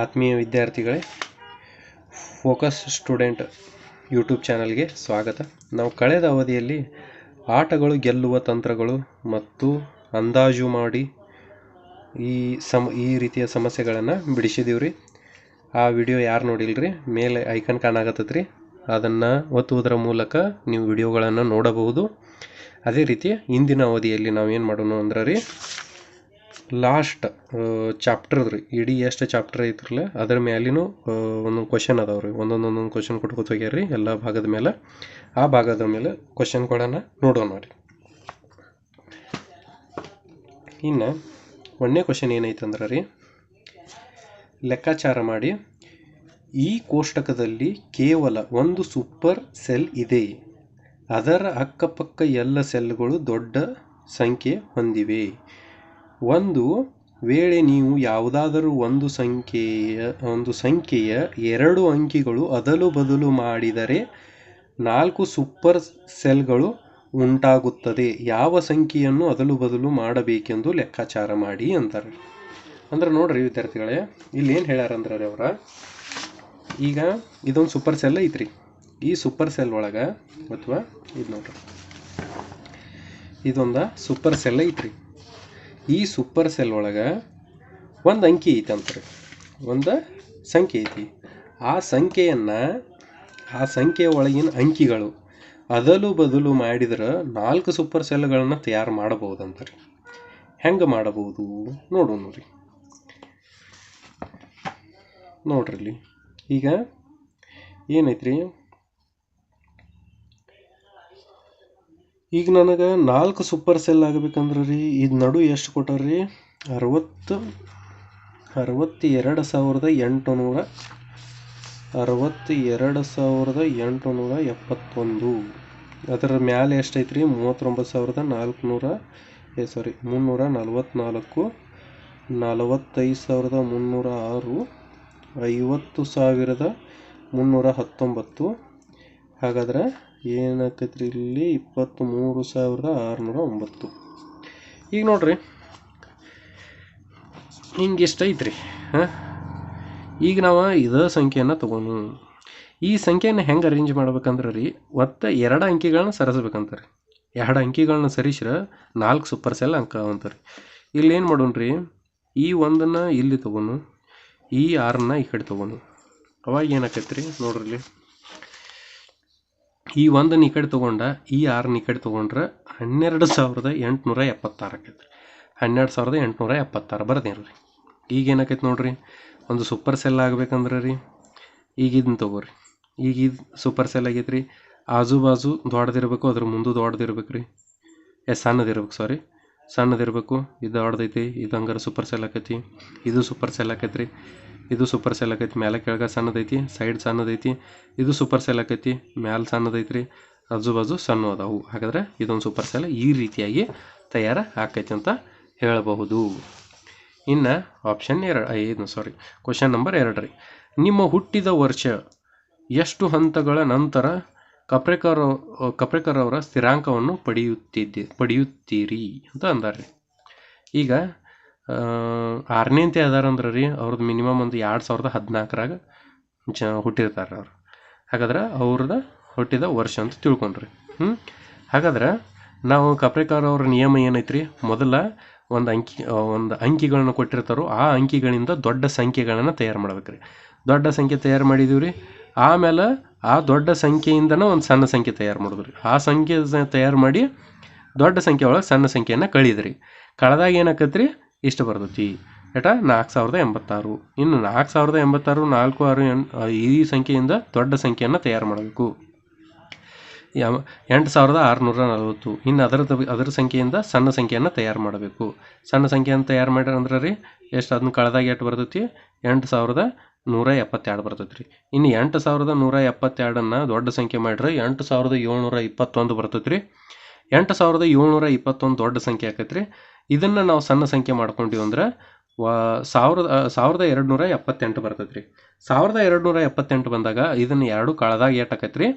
ಆತ್ಮೀಯ ವಿದ್ಯಾರ್ಥಿಗಳೇ focus student YouTube ಚಾನಲ್ಗೆ ಸ್ವಾಗತ. ನಾವು ಕಳೆದ ಅವಧಿಯಲ್ಲಿ ಆಟಗಳು, ಗೆಲ್ಲುವ ತಂತ್ರಗಳು ಮತ್ತು ಅಂದಾಜು ಮಾಡಿ ಈ ಸಮ, ಈ ರೀತಿಯ ಸಮಸ್ಯೆಗಳನ್ನು ಬಿಡಿಸಿದೀವಿ ರೀ ಆ ವಿಡಿಯೋ ಯಾರು ನೋಡಿಲ್ರಿ? ಮೇಲೆ ಐಕನ್ ಕಾಣಾಕತ್ತೈತೆ ರೀ ಅದನ್ನು ಒತ್ತುವುದರ ಮೂಲಕ ನೀವು ವಿಡಿಯೋಗಳನ್ನು ನೋಡಬಹುದು. ಅದೇ ರೀತಿ ಇಂದಿನ ಅವಧಿಯಲ್ಲಿ ನಾವು ಏನು ಮಾಡೋಣ ಅಂದ್ರೆ ರೀ ಲಾಸ್ಟ್ ಚಾಪ್ಟರ್ ರೀ ಇಡೀ ಎಷ್ಟು ಚಾಪ್ಟರ್ ಐತ್ರಲ್ಲ ಅದ್ರ ಮ್ಯಾಲಿನೂ ಒಂದೊಂದು ಕ್ವಶನ್ ಅದಾವೆ ರೀ ಒಂದೊಂದು ಒಂದೊಂದು ಕ್ವಶನ್ ಕೊಟ್ಕೊತ ಹೋಗ್ಯಾರ ರೀ ಎಲ್ಲ ಭಾಗದ ಮೇಲೆ ಆ ಭಾಗದ ಮೇಲೆ ಕ್ವಶನ್ಗಳನ್ನು ನೋಡೋಣ ರೀ ಇನ್ನು, ಒಂದನೇ ಕ್ವಶನ್ ಏನೈತಂದ್ರೆ ರೀ, ಲೆಕ್ಕಾಚಾರ ಮಾಡಿ, ಈ ಕೋಷ್ಟಕದಲ್ಲಿ ಕೇವಲ ಒಂದು ಸೂಪರ್ ಸೆಲ್ ಇದೆ. ಅದರ ಅಕ್ಕಪಕ್ಕ ಎಲ್ಲ ಸೆಲ್ಗಳು ದೊಡ್ಡ ಸಂಖ್ಯೆ ಹೊಂದಿವೆ. ಒಂದು ವೇಳೆ ನೀವು ಯಾವುದಾದರೂ ಒಂದು ಸಂಖ್ಯೆಯ ಒಂದು ಸಂಖ್ಯೆಯ ಎರಡು ಅಂಕಿಗಳು ಅದಲು ಬದಲು ಮಾಡಿದರೆ ನಾಲ್ಕು ಸೂಪರ್ ಸೆಲ್ಗಳು ಉಂಟಾಗುತ್ತದೆ. ಯಾವ ಸಂಖ್ಯೆಯನ್ನು ಅದಲು ಬದಲು ಮಾಡಬೇಕೆಂದು ಲೆಕ್ಕಾಚಾರ ಮಾಡಿ ಅಂತಾರೆ. ಅಂದ್ರೆ ನೋಡ್ರಿ ವಿದ್ಯಾರ್ಥಿಗಳೇ, ಇಲ್ಲಿ ಏನು ಹೇಳ್ಯಾರಂದ್ರೆ ಅವ್ರ? ಈಗ ಇದೊಂದು ಸೂಪರ್ ಸೆಲ್ ಐತ್ರಿ. ಈ ಸೂಪರ್ ಸೆಲ್ ಒಳಗೆ ಅಥವಾ ಇದು ನೋಡ್ರಿ. ಇದೊಂದು ಸೂಪರ್ ಸೆಲ್ ಐತ್ರಿ. ಈ ಸೂಪರ್ ಸೆಲ್ ಒಳಗೆ ಒಂದು ಅಂಕಿ ಐತಂತ ರೀ ಒಂದು ಸಂಖ್ಯೆ ಐತಿ. ಆ ಸಂಖ್ಯೆಯನ್ನು, ಆ ಸಂಖ್ಯೆ ಒಳಗಿನ ಅಂಕಿಗಳು ಅದಲು ಬದಲು ಮಾಡಿದ್ರೆ ನಾಲ್ಕು ಸೂಪರ್ ಸೆಲ್ಗಳನ್ನು ತಯಾರು ಮಾಡಬಹುದಂತ ರೀ ಹೆಂಗೆ ಮಾಡಬಹುದು? ನೋಡೋಣ ರೀ. ನೋಡ್ರಿ ಈಗ ಏನೈತ್ರಿ? ಈಗ ನನಗೆ ನಾಲ್ಕು ಸೂಪರ್ ಸೆಲ್ ಆಗಬೇಕಂದ್ರೆ ರೀ, ಇದು ನಡು ಎಷ್ಟು ಕೊಟ್ಟಾರ್ರಿ ಅರವತ್ತು, ಅರವತ್ತೆರಡು ಸಾವಿರದ ಎಂಟುನೂರ ಅರವತ್ತು ಎರಡು ಸಾವಿರದ ಎಂಟುನೂರ ಎಪ್ಪತ್ತೊಂದು. ಅದರ ಮ್ಯಾಲೆ ರೀ ಮೂವತ್ತೊಂಬತ್ತು ಸಾವಿರದ ನಾಲ್ಕುನೂರ, ಏ ಸಾರಿ ಮುನ್ನೂರ ನಲ್ವತ್ನಾಲ್ಕು, ನಲವತ್ತೈದು ಸಾವಿರದ ಮುನ್ನೂರ ಆರು, ಐವತ್ತು ಸಾವಿರದ ಮುನ್ನೂರ ಹತ್ತೊಂಬತ್ತು. ಹಾಗಾದ್ರೆ ಏನಾಕೈತ್ರಿ ಇಲ್ಲಿ ಇಪ್ಪತ್ತ್ಮೂರು ಸಾವಿರದ ಆರುನೂರ ಒಂಬತ್ತು. ಈಗ ನೋಡ್ರಿ. ಹಿಂಗೆ ಐತ್ರಿ? ಹಾಂ? ಈಗ ನಾವು ಇದೇ ಸಂಖ್ಯೆಯನ್ನು ತೊಗೊಂಡು ಈ ಸಂಖ್ಯೆಯನ್ನು ಹೆಂಗೆ ಅರೇಂಜ್ ಮಾಡ್ಬೇಕಂದ್ರೆ ರೀ ಒತ್ತ ಎರಡು ಅಂಕಿಗಳನ್ನ ಸರಿಸ್ಬೇಕಂತಾರೆ. ಎರಡು ಅಂಕಿಗಳನ್ನ ಸರಿಸ್ರೆ ನಾಲ್ಕು ಸೂಪರ್ ಸೆಲ್ ಅಂಕ ಅಂತಾರೆ ಇಲ್ಲಿ ಏನು ಮಾಡೋಣ ರೀ ಈ ಒಂದನ್ನು ಇಲ್ಲಿ ತೊಗೊಂಡು ಈ ಆರನ್ನ ಈ ಕಡೆ ತೊಗೊಂಡು ಅವಾಗ ಏನಾಕೈತೆ ರೀ ನೋಡ್ರಿ ಇಲ್ಲಿ ಈ ಒಂದು ಈ ತೊಗೊಂಡ, ಈ ಆರು ಈ ಕಡೆ ತೊಗೊಂಡ್ರೆ ಹನ್ನೆರಡು ಸಾವಿರದ ಎಂಟುನೂರ ಎಪ್ಪತ್ತಾರು ಆಕೈತೆ ಹನ್ನೆರಡು ಸಾವಿರದ ಎಂಟುನೂರ ಎಪ್ಪತ್ತಾರು ಬರ್ದೇನು ರೀ. ಈಗ ಏನಾಕೈತೆ ನೋಡ್ರಿ, ಒಂದು ಸೂಪರ್ ಸೆಲ್ ಆಗ್ಬೇಕಂದ್ರೆ ರೀ. ಈಗ ಇದನ್ನ ತೊಗೋರಿ. ಈಗ ಇದು ಸೂಪರ್ ಸೆಲ್ ಆಗೈತೆ ರೀ. ಆಜು ಬಾಜು ದೊಡ್ಡದಿರ್ಬೇಕು, ಅದ್ರ ಮುಂದೆ ದೊಡ್ಡದಿರ್ಬೇಕು ರೀ ಏ ಸಣ್ಣದಿರ್ಬೇಕು ಸಾರಿ ಸಣ್ಣದಿರಬೇಕು, ಇದು ದೊಡ್ಡದೈತಿ, ಇದು ಹಂಗಾರೆ ಸೂಪರ್ ಸೆಲ್ ಆಕೈತಿ, ಇದು ಸೂಪರ್ ಸೆಲ್ ಆಕೈತೆ ರೀ ಇದು ಸೂಪರ್ ಸೆಲ್ ಆಕೈತಿ ಮ್ಯಾಲೆ ಕೆಳಗೆ ಸಣ್ಣದೈತಿ ಸೈಡ್ ಸಣ್ಣದೈತಿ ಇದು ಸೂಪರ್ ಸೆಲ್ ಆಕೈತಿ ಮ್ಯಾಲೆ ಸಣ್ಣದೈತಿ ರೀ ಆಜು ಬಾಜು ಸಣ್ಣ ಅದಾವು. ಹಾಗಾದ್ರೆ ಇದೊಂದು ಸೂಪರ್ ಸೆಲ್ ಈ ರೀತಿಯಾಗಿ ತಯಾರು ಆಕೈತಿ ಅಂತ ಹೇಳಬಹುದು. ಇನ್ನು ಆಪ್ಷನ್ ಎರಡು ಐದು ಸಾರಿ ಕ್ವಶನ್ ನಂಬರ್ ಎರಡು ರೀ. ನಿಮ್ಮ ಹುಟ್ಟಿದ ವರ್ಷ ಎಷ್ಟು ಹಂತಗಳ ನಂತರ ಕಪ್ರೇಕರ್ ಕಪ್ರೇಕರ್ ಅವರ ಸ್ಥಿರಾಂಕವನ್ನು ಪಡೆಯುತ್ತಿದ್ದೆ, ಪಡೆಯುತ್ತೀರಿ ಅಂತ ಅಂದಾರೆ ಈಗ ಆರನೇಂತೆ ಅದಾರಂದ್ರೆ ರೀ, ಅವ್ರದ್ದು ಮಿನಿಮಮ್ ಒಂದು ಎರಡು ಸಾವಿರದ ಹದಿನಾಲ್ಕರಾಗ ಜ ಹುಟ್ಟಿರ್ತಾರೆ ಅವ್ರು. ಹಾಗಾದ್ರೆ ಅವ್ರದ್ದು ಹುಟ್ಟಿದ ವರ್ಷ ಅಂತ ತಿಳ್ಕೊಂಡ್ರಿ. ಹ್ಞೂ ಹಾಗಾದ್ರೆ ನಾವು ಕಪ್ರಿಕಾರ್ ಅವ್ರ ನಿಯಮ ಏನೈತ್ರಿ? ಮೊದಲ ಒಂದು ಅಂಕಿ ಒಂದು ಅಂಕಿಗಳನ್ನ ಕೊಟ್ಟಿರ್ತಾರೋ ಆ ಅಂಕಿಗಳಿಂದ ದೊಡ್ಡ ಸಂಖ್ಯೆಗಳನ್ನು ತಯಾರು ಮಾಡ್ಬೇಕ್ರಿ. ದೊಡ್ಡ ಸಂಖ್ಯೆ ತಯಾರು ಮಾಡಿದೀವಿ ರೀ ಆಮೇಲೆ ಆ ದೊಡ್ಡ ಸಂಖ್ಯೆಯಿಂದನೇ ಒಂದು ಸಣ್ಣ ಸಂಖ್ಯೆ ತಯಾರು ಮಾಡಿದ್ರಿ. ಆ ಸಂಖ್ಯೆ ತಯಾರು ಮಾಡಿ ದೊಡ್ಡ ಸಂಖ್ಯೆ ಒಳಗೆ ಸಣ್ಣ ಸಂಖ್ಯೆಯನ್ನು ಕಳೀದ್ರಿ. ಕಳೆದಾಗ ಏನಾಕತ್ರಿ? ಇಷ್ಟು ಬರ್ತೈತಿ. ಏಟ, ನಾಲ್ಕು ಸಾವಿರದ ಎಂಬತ್ತಾರು. ಇನ್ನು ನಾಲ್ಕು ಸಾವಿರದ ಎಂಬತ್ತಾರು, ನಾಲ್ಕು, ಆರು ಎಂಟು ಈ ಸಂಖ್ಯೆಯಿಂದ ದೊಡ್ಡ ಸಂಖ್ಯೆಯನ್ನು ತಯಾರು ಮಾಡಬೇಕು. ಎಂಟು ಸಾವಿರದ ಆರುನೂರ ನಲವತ್ತು ಇನ್ನು ಅದರ ಅದರ ಸಂಖ್ಯೆಯಿಂದ ಸಣ್ಣ ಸಂಖ್ಯೆಯನ್ನು ತಯಾರು ಮಾಡಬೇಕು. ಸಣ್ಣ ಸಂಖ್ಯೆಯನ್ನು ತಯಾರು ಮಾಡ್ಯಾರ ಅಂದ್ರೆ ರೀ, ಎಷ್ಟು ಅದನ್ನ ಕಳೆದಾಗ ಎಷ್ಟು ಬರ್ತೈತಿ? ಎಂಟು ಸಾವಿರದ ನೂರ ಎಪ್ಪತ್ತೆರಡು ಬರ್ತೈತೆ ರೀ ಇನ್ನು ಎಂಟು ಸಾವಿರದ ನೂರ ಎಪ್ಪತ್ತೆರಡನ್ನು ದೊಡ್ಡ ಸಂಖ್ಯೆ ಮಾಡಿದ್ರೆ ಎಂಟು ಸಾವಿರದ ಏಳ್ನೂರ ಇಪ್ಪತ್ತೊಂದು ಬರ್ತೈತೆ ರೀ ಎಂಟು ಸಾವಿರದ ಏಳ್ನೂರ ಇಪ್ಪತ್ತೊಂದು ದೊಡ್ಡ ಸಂಖ್ಯೆ ಆಕೈತೆ ರೀ ಇದನ್ನು ನಾವು ಸಣ್ಣ ಸಂಖ್ಯೆ ಮಾಡ್ಕೊಂಡಿವಿ ಅಂದ್ರೆ, ವಾ, ಸಾವಿರದ ಸಾವಿರದ ಎರಡು ನೂರ ಎಪ್ಪತ್ತೆಂಟು ಬರ್ತೈತೆ ರೀ ಸಾವಿರದ ಎರಡು ನೂರ ಎಪ್ಪತ್ತೆಂಟು ಬಂದಾಗ ಇದನ್ನು ಎರಡು ಕಳೆದಾಗ ಏಟ್ ರೀ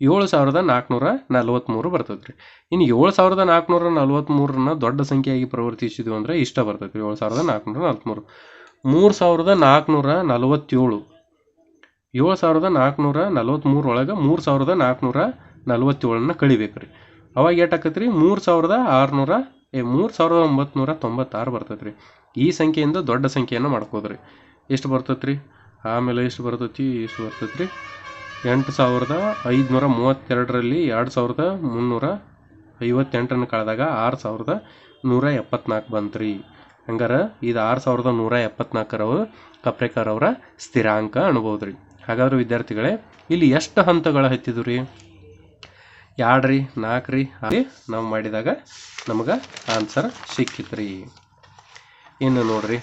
ಏಳು ಸಾವಿರದ ನಾಲ್ಕುನೂರ ನಲ್ವತ್ತ್ಮೂರು ಬರ್ತೈತೆ ರೀ ಇನ್ನು ಏಳು ಸಾವಿರದ ನಾಲ್ಕುನೂರ ನಲ್ವತ್ತ್ಮೂರನ್ನ ದೊಡ್ಡ ಸಂಖ್ಯೆಯಾಗಿ ಪ್ರವರ್ತಿಸಿದ್ವಿ ಅಂದರೆ ಇಷ್ಟ ಬರ್ತೈತೆ ಏಳು ಸಾವಿರದ ನಾಲ್ಕುನೂರ ನಲ್ವತ್ತ್ಮೂರು ಮೂರು ಸಾವಿರದ ನಾಲ್ಕುನೂರ ನಲವತ್ತೇಳು. ಏಳು ಸಾವಿರದ ನಾಲ್ಕುನೂರ ನಲವತ್ತ್ಮೂರು ಮೂರು ಸಾವಿರದ ನಾಲ್ಕುನೂರ ನಲ್ವತ್ತೇಳನ್ನ ಕಳಿಬೇಕು ರೀ ಅವಾಗ ಆಕೈತೆ ರೀ ಮೂರು ಸಾವಿರದ ಆರುನೂರ ಮೂರು ಸಾವಿರದ ಒಂಬತ್ತು ತೊಂಬತ್ತಾರು ಬರ್ತೈತೆ ರೀ ಈ ಸಂಖ್ಯೆಯಿಂದ ದೊಡ್ಡ ಸಂಖ್ಯೆಯನ್ನು ಮಾಡ್ಕೋದ್ರಿ. ಎಷ್ಟು ಬರ್ತೈತೆ ರೀ ಆಮೇಲೆ ಎಷ್ಟು ಬರ್ತೈತಿ? ಎಷ್ಟು ಬರ್ತೈತೆ ರೀ ಎಂಟು ಸಾವಿರದ ಐದುನೂರ ಮೂವತ್ತೆರಡರಲ್ಲಿ ಎರಡು ಸಾವಿರದ ಮುನ್ನೂರ ಐವತ್ತೆಂಟನ್ನು ಕಳೆದಾಗ ಆರು ಸಾವಿರದ ನೂರ ಎಪ್ಪತ್ನಾಲ್ಕು ಬಂತು ರೀ ಹಂಗಾರೆ ಇದು ಆರು ಸಾವಿರದ ನೂರ ಎಪ್ಪತ್ನಾಲ್ಕರವು ಕಪ್ರೇಕರ್ ಅವರ ಸ್ಥಿರಾಂಕ ಅನ್ಬೋದು ರೀ ಹಾಗಾದ್ರೆ ವಿದ್ಯಾರ್ಥಿಗಳೇ, ಇಲ್ಲಿ ಎಷ್ಟು ಹಂತಗಳು ಹತ್ತಿದ್ವು ರೀ ಎರಡು ರೀ ನಾಲ್ಕು ರೀ ನಾವು ಮಾಡಿದಾಗ ನಮಗೆ ಆನ್ಸರ್ ಸಿಕ್ಕಿತ್ತು ರೀ ಇನ್ನು ನೋಡ್ರಿ.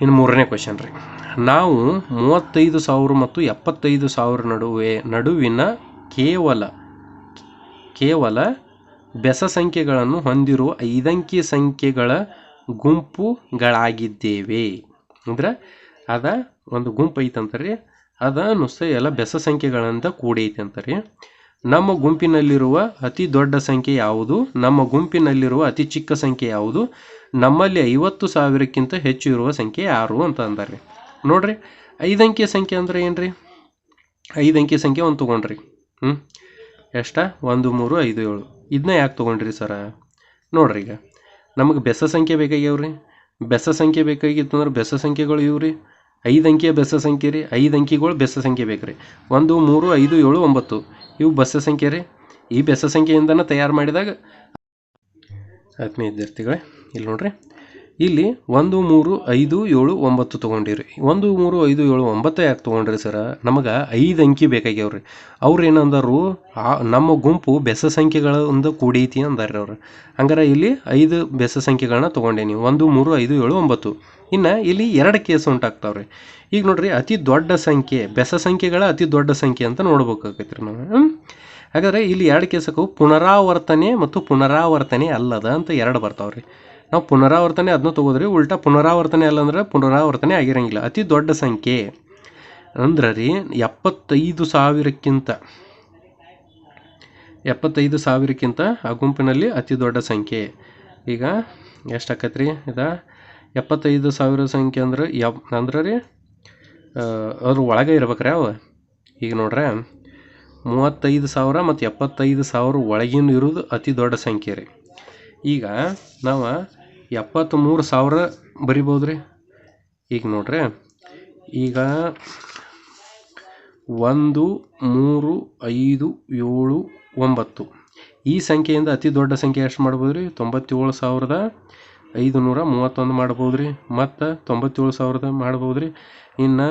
ಇನ್ನು ಮೂರನೇ ಕ್ವೆಶನ್ ರೀ. ನಾವು ಮೂವತ್ತೈದು ಸಾವಿರ ಮತ್ತು ಎಪ್ಪತ್ತೈದು ಸಾವಿರ ನಡುವೆ, ನಡುವಿನ ಕೇವಲ ಕೇವಲ ಬೆಸ ಸಂಖ್ಯೆಗಳನ್ನು ಹೊಂದಿರುವ ಐದಂಕಿ ಸಂಖ್ಯೆಗಳ ಗುಂಪುಗಳಾಗಿದ್ದೇವೆ. ಅಂದ್ರೆ ಅದ ಒಂದು ಗುಂಪು ಐತಂತಾರೆ ಅದ ನುಸ್ತ ಎಲ್ಲ ಬೆಸ ಸಂಖ್ಯೆಗಳಿಂದ ಕೂಡೈತೆ ಅಂತಾರೆ. ನಮ್ಮ ಗುಂಪಿನಲ್ಲಿರುವ ಅತಿ ದೊಡ್ಡ ಸಂಖ್ಯೆ ಯಾವುದು? ನಮ್ಮ ಗುಂಪಿನಲ್ಲಿರುವ ಅತಿ ಚಿಕ್ಕ ಸಂಖ್ಯೆ ಯಾವುದು? ನಮ್ಮಲ್ಲಿ ಐವತ್ತು ಸಾವಿರಕ್ಕಿಂತ ಹೆಚ್ಚು ಇರುವ ಸಂಖ್ಯೆ ಯಾರು ಅಂತ ಅಂದಾರೆ. ನೋಡ್ರಿ ಐದಂಕಿಯ ಸಂಖ್ಯೆ ಅಂದ್ರೆ ಏನ್ರಿ? ಅಂಕಿಯ ಸಂಖ್ಯೆ ಒಂದು ತೊಗೊಂಡ್ರಿ. ಹ್ಞೂ ಎಷ್ಟ? ಒಂದು, ಮೂರು, ಐದು, ಏಳು. ಇದನ್ನ ಯಾಕೆ ತೊಗೊಂಡ್ರಿ ಸರ? ನೋಡ್ರಿ ಈಗ. ನಮಗೆ ಬೆಸ ಸಂಖ್ಯೆ ಬೇಕಾಗ್ಯಾವ್ರಿ? ಬೆಸ ಸಂಖ್ಯೆ ಬೇಕಾಗಿತ್ತು ಅಂದ್ರೆ ಬೆಸ ಸಂಖ್ಯೆಗಳು ಇವ್ರಿ. ಐದು ಅಂಕಿಯ ಬೆಸ ಸಂಖ್ಯೆ ರೀ, ಐದು ಅಂಕಿಗಳು ಬೆಸ ಸಂಖ್ಯೆ ಬೇಕು ರೀ. ಒಂದು, ಮೂರು, ಐದು, ಏಳು, ಒಂಬತ್ತು. ಇವು ಬೆಸ ಸಂಖ್ಯೆ ರೀ. ಈ ಬೆಸ ಸಂಖ್ಯೆಯಿಂದನೇ ತಯಾರು ಮಾಡಿದಾಗ ಆತ್ಮೀಯ ವಿದ್ಯಾರ್ಥಿಗಳೇ, ಇಲ್ಲಿ ನೋಡ್ರಿ. ಇಲ್ಲಿ ಒಂದು ಮೂರು ಐದು ಏಳು ಒಂಬತ್ತು ತೊಗೊಂಡಿರಿ. ಒಂದು ಮೂರು ಐದು ಏಳು ಒಂಬತ್ತು ಯಾಕೆ ತೊಗೊಂಡ್ರಿ ಸರ? ನಮಗೆ ಐದು ಅಂಕಿ ಬೇಕಾಗ್ಯಾವ್ರಿ. ಅವ್ರು ಏನಂದರು ಆ, ನಮ್ಮ ಗುಂಪು ಬೆಸ ಸಂಖ್ಯೆಗಳಿಂದ ಕೂಡೈತಿ ಅಂದಾರ್ರಿ ಅವ್ರು. ಹಂಗಾರೆ ಇಲ್ಲಿ ಐದು ಬೆಸ ಸಂಖ್ಯೆಗಳನ್ನ ತೊಗೊಂಡೇನಿ ಒಂದು ಮೂರು ಐದು ಏಳು ಒಂಬತ್ತು. ಇನ್ನು ಇಲ್ಲಿ ಎರಡು ಕೇಸ್ ಉಂಟಾಗ್ತಾವ್ರಿ. ಈಗ ನೋಡ್ರಿ, ಅತಿ ದೊಡ್ಡ ಸಂಖ್ಯೆ, ಬೆಸ ಸಂಖ್ಯೆಗಳ ಅತಿ ದೊಡ್ಡ ಸಂಖ್ಯೆ ಅಂತ ನೋಡ್ಬೇಕಾಗೈತೆ ರೀ ನಾವು ಹಾಗಾದ್ರೆ ಇಲ್ಲಿ ಎರಡು ಕೇಸಕ್ಕೂ ಪುನರಾವರ್ತನೆ ಮತ್ತು ಪುನರಾವರ್ತನೆ ಅಲ್ಲದ ಅಂತ ಎರಡು ಬರ್ತಾವ್ರಿ. ನಾವು ಪುನರಾವರ್ತನೆ ಅದನ್ನ ತೊಗೋದ್ರಿ ಉಲ್ಟಾ ಪುನರಾವರ್ತನೆ ಅಲ್ಲ ಅಂದ್ರೆ ಪುನರಾವರ್ತನೆ ಆಗಿರಂಗಿಲ್ಲ. ಅತಿ ದೊಡ್ಡ ಸಂಖ್ಯೆ. ಅಂದ್ರೆ ರೀ, ಎಪ್ಪತ್ತೈದು ಸಾವಿರಕ್ಕಿಂತ ಎಪ್ಪತ್ತೈದು ಸಾವಿರಕ್ಕಿಂತ ಆ ಗುಂಪಿನಲ್ಲಿ ಅತಿ ದೊಡ್ಡ ಸಂಖ್ಯೆ. ಈಗ ಎಷ್ಟು ರೀ ಇದು? ಎಪ್ಪತ್ತೈದು ಸಾವಿರ ಸಂಖ್ಯೆ ಅಂದ್ರೆ ಎಪ್, ಅಂದ್ರೆ ರೀ ಅದ್ರ ಒಳಗೆ ಇರ್ಬೇಕ್ರಿ ಅವ. ಈಗ ನೋಡ್ರೆ, ಮೂವತ್ತೈದು ಸಾವಿರ ಮತ್ತು ಎಪ್ಪತ್ತೈದು ಸಾವಿರ ಒಳಗಿನ ಇರೋದು ಅತಿ ದೊಡ್ಡ ಸಂಖ್ಯೆ ರೀ. ಈಗ ನಾವು ಎಪ್ಪತ್ತ್ಮೂರು ಸಾವಿರ ಬರಿಬೋದು ರೀ ಈಗ ನೋಡ್ರಿ. ಈಗ ಒಂದು, ಮೂರು, ಐದು, ಏಳು, ಒಂಬತ್ತು. ಈ ಸಂಖ್ಯೆಯಿಂದ ಅತಿ ದೊಡ್ಡ ಸಂಖ್ಯೆ ಎಷ್ಟು ಮಾಡ್ಬೋದು ರೀ ತೊಂಬತ್ತೇಳು ಸಾವಿರದ ಐದು ನೂರ ಮೂವತ್ತೊಂದು ಮಾಡ್ಬೋದು ರೀ ಮತ್ತು ತೊಂಬತ್ತೇಳು ಸಾವಿರದ ಮಾಡ್ಬೋದು ರೀ ಇನ್ನು